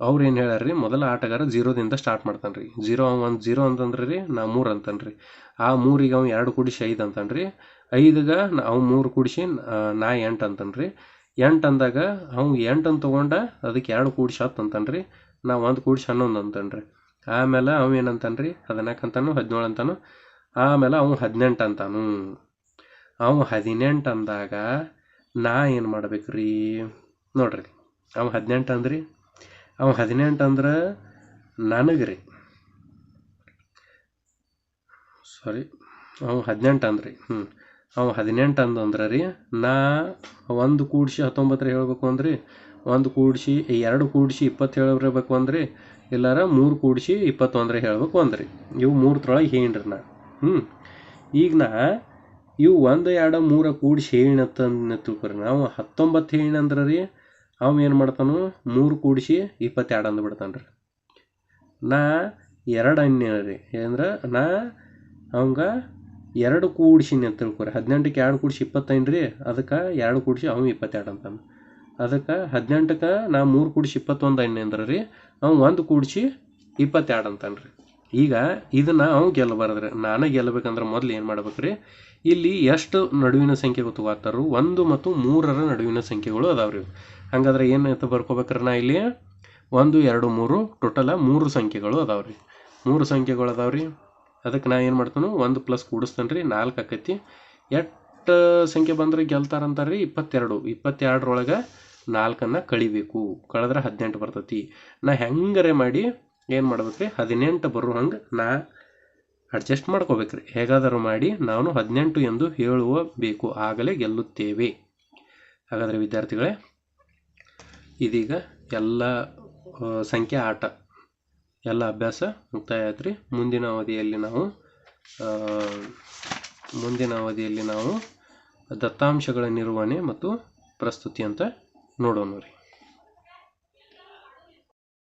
ಅವ್ರು ಏನು ಹೇಳ್ಯಾರ ರೀ ಮೊದಲ ಆಟಗಾರ ಜೀರೋದಿಂದ ಸ್ಟಾರ್ಟ್ ಮಾಡ್ತಾನೆ ರೀ ಜೀರೋ ಅವ ಒಂದು, ಜೀರೋ ಅಂತಂದ್ರೆ ರೀ ನಾ ಮೂರು ಅಂತಾನೆ ರೀ ಆ ಮೂರಿಗೆ ಅವ ಎರಡು ಕೂಡಿಸಿ ಐದು ಅಂತಾನೆ ರೀ ಐದಗ ಅವ್ನು ಮೂರು ಕೂಡಿಸಿ ನಾ ಎಂಟು ಅಂತಾನೆ ರೀ ಎಂಟು ಅಂದಾಗ ಅವ್ನು ಅಂತ ತೊಗೊಂಡ ಅದಕ್ಕೆ ಎರಡು ಕೂಡಿಸಿ ಹತ್ತು ಅಂತಾನೆ ರೀ ನಾ ಒಂದು ಕೂಡಿಸಿ ಹನ್ನೊಂದು ಅಂತಾನೆ ರೀ ಆಮೇಲೆ ಅವ ಏನಂತಾನೆ ರೀ ಹದಿನಾಲ್ಕು ಅಂತಾನು, ಹದಿನೇಳು ಅಂತಾನು. ಆಮೇಲೆ ಅವ ಹದಿನೆಂಟು ಅಂತಾನು. ಅವ ಹದಿನೆಂಟು ಅಂದಾಗ ನಾ ಏನು ಮಾಡ್ಬೇಕು ರೀ ನೋಡ್ರಿ, ಅವ ಹದಿನೆಂಟು ಅಂದ್ರಿ ಅವ ಹದಿನೆಂಟು ಅಂದ್ರೆ ನನಗೆ ರೀ ಸಾರಿ ಅವ ಹದಿನೆಂಟು ಅಂದ್ರಿ. ಹ್ಞೂ ಅವ ಹದಿನೆಂಟು ಅಂದು ಅಂದ್ರೆ ರೀ, ನಾ ಒಂದು ಕೂಡಿಸಿ ಹತ್ತೊಂಬತ್ತರ ಹೇಳ್ಬೇಕು ಅಂದ್ರಿ, ಒಂದು ಕೂಡಿಸಿ ಎರಡು ಕೂಡಿಸಿ ಇಪ್ಪತ್ತು ಹೇಳಬೇಕು ಅಂದ್ರಿ, ಇಲ್ಲಾರ ಮೂರು ಕೂಡಿಸಿ ಇಪ್ಪತ್ತೊಂದರೆ ಹೇಳ್ಬೇಕು ಅಂದ್ರಿ. ಇವು ಮೂರತ್ರೊಳಗೆ ಹೇಳಿನ್ರಿ ನಾ. ಹ್ಞೂ ಈಗ ನಾ ಇವು ಒಂದು, ಎರಡು, ಮೂರ ಕೂಡಿಸಿ ತಿಳ್ಕೊ ತಿಳ್ಕೊರಿ ನಾವು ಹತ್ತೊಂಬತ್ತು ಹೇಳಿನಂದ್ರೆ ರೀ ಅವ ಏನು ಮಾಡ್ತಾನು? ಮೂರು ಕೂಡಿಸಿ ಇಪ್ಪತ್ತೆರಡು ಅಂದ್ಬಿಡ್ತಾನೆ ರೀ ನಾ ಎರಡು ಅನ್ಯ ರೀ. ಏನಂದ್ರೆ ನಾ ಅವಂಗ ಎರಡು ಕೂಡಿಸಿನಿ ಅಂತ ತಿಳ್ಕೊರಿ. ಹದಿನೆಂಟಕ್ಕೆ ಎರಡು ಕೂಡಿಸಿ ಇಪ್ಪತ್ತೈದು ರೀ. ಅದಕ್ಕೆ ಎರಡು ಕೂಡಿಸಿ ಅವ ಇಪ್ಪತ್ತೆರಡು ಅಂತಾನೆ. ಅದಕ್ಕೆ ಹದಿನೆಂಟಕ್ಕೆ ನಾ ಮೂರು ಕೂಡಿಸಿ ಇಪ್ಪತ್ತೊಂದು ಎಣ್ಣೆ ಅಂದ್ರೆ ರೀ. ಅವ ಒಂದು ಕೂಡಿಸಿ ಇಪ್ಪತ್ತೆರಡು ಅಂತಾನೆ ರೀ. ಈಗ ಇದನ್ನು ಅವ್ನು ಗೆಲ್ಲಬಾರ್ದು ರೀ ನಾನೇ ಗೆಲ್ಲಬೇಕಂದ್ರೆ ಮೊದಲು ಏನು ಮಾಡ್ಬೇಕು ರೀ ಇಲ್ಲಿ ಎಷ್ಟು ನಡುವಿನ ಸಂಖ್ಯೆ ಗೊತ್ತಾಗ್ತಾರೋ ಒಂದು ಮತ್ತು ಮೂರರ ನಡುವಿನ ಸಂಖ್ಯೆಗಳು ಅದಾವೆ ರೀ ಹಂಗಾದ್ರೆ ಏನು ಅಂತ ಬರ್ಕೋಬೇಕ್ರಿ ನಾ ಇಲ್ಲಿ? ಒಂದು, ಎರಡು, ಮೂರು, ಟೋಟಲ ಮೂರು ಸಂಖ್ಯೆಗಳು ಅದಾವೆ ರೀ ಮೂರು ಸಂಖ್ಯೆಗಳು ಅದಾವೆ ರೀ ಅದಕ್ಕೆ ನಾ ಏನು ಮಾಡ್ತೇನೆ? ಒಂದು ಪ್ಲಸ್ ಕೂಡಿಸ್ತೇನೆ ರೀ ನಾಲ್ಕು ಆಕೈತಿ. ಎಷ್ಟು ಸಂಖ್ಯೆ ಬಂದ್ರೆ ಗೆಲ್ತಾರಂತಾರೆ? ರೀ ಇಪ್ಪತ್ತೆರಡು. ಇಪ್ಪತ್ತೆರಡರೊಳಗೆ ನಾಲ್ಕನ್ನು ಕಳಿಬೇಕು. ಕಳೆದ್ರೆ ಹದಿನೆಂಟು ಬರ್ತೈತಿ. ನಾ ಹೆಂಗರೆ ಮಾಡಿ ಏನು ಮಾಡ್ಬೇಕು ರೀ ಹದಿನೆಂಟು ಬರೋ ಹಂಗೆ ನಾ ಅಡ್ಜಸ್ಟ್ ಮಾಡ್ಕೋಬೇಕ್ರಿ. ಹೇಗಾದರೂ ಮಾಡಿ ನಾನು ಹದಿನೆಂಟು ಎಂದು ಹೇಳುವ ಬೇಕು ಆಗಲೇ ಗೆಲ್ಲುತ್ತೇವೆ. ಹಾಗಾದರೆ ವಿದ್ಯಾರ್ಥಿಗಳೇ ಇದೀಗ ಎಲ್ಲ ಸಂಖ್ಯೆ ಆಟ, ಎಲ್ಲ ಅಭ್ಯಾಸ ಮುಕ್ತಾಯ ಆಯ್ತು ರೀ ಮುಂದಿನ ಅವಧಿಯಲ್ಲಿ ನಾವು ಮುಂದಿನ ಅವಧಿಯಲ್ಲಿ ನಾವು ದತ್ತಾಂಶಗಳ ನಿರ್ವಹಣೆ ಮತ್ತು ಪ್ರಸ್ತುತಿ ಅಂತ ನೋಡೋಣ ರೀ.